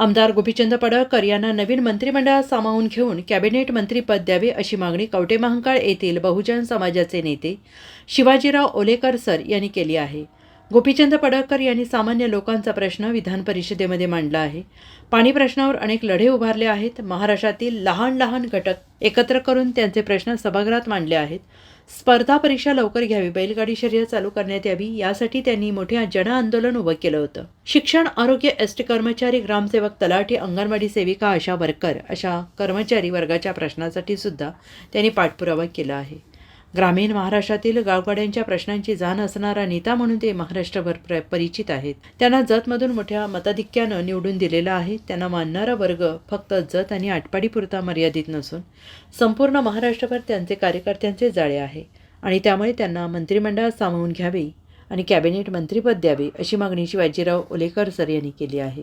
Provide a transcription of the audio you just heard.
आमदार गोपीचंद पडळकर यांना नवीन मंत्रिमंडळात सामावून घेऊन कॅबिनेट मंत्रीपद द्यावे अशी मागणी कवटे महांकाळ येथील बहुजन समाजाचे नेते शिवाजीराव ओलेकर सर यांनी केली आहे. गोपीचंद पडळकर यांनी सामान्य लोकांचा प्रश्न विधान परिषदेमध्ये मांडला आहे. पाणी प्रश्नावर अनेक लढे उभारले आहेत. महाराष्ट्रातील लहान लहान घटक एकत्र करून त्यांचे प्रश्न सभागृहात मांडले आहेत. स्पर्धा परीक्षा लवकर घ्यावी बैलगाडी शर्यत चालू करण्यात यावी यासाठी त्यांनी मोठे जनआंदोलन उभं केलं होतं. शिक्षण आरोग्य एस टी कर्मचारी ग्रामसेवक तलाठी अंगणवाडी सेविका आशा वर्कर अशा कर्मचारी वर्गाच्या प्रश्नासाठी सुद्धा त्यांनी पाठपुरावा केला आहे. ग्रामीण महाराष्ट्रातील गावगाड्यांच्या प्रश्नांची जाण असणारा नेता म्हणून ते महाराष्ट्रभर प्र परिचित आहेत. त्यांना जतमधून मोठ्या मताधिक्यानं निवडून दिलेलं आहे. त्यांना मानणारा वर्ग फक्त जत आणि आटपाडीपुरता मर्यादित नसून संपूर्ण महाराष्ट्रभर त्यांचे कार्यकर्त्यांचे जाळे आहे. आणि त्यामुळे त्यांना मंत्रिमंडळात सामावून घ्यावे आणि कॅबिनेट मंत्रीपद द्यावे अशी मागणी शिवाजीराव ओलेकर सर यांनी केली आहे.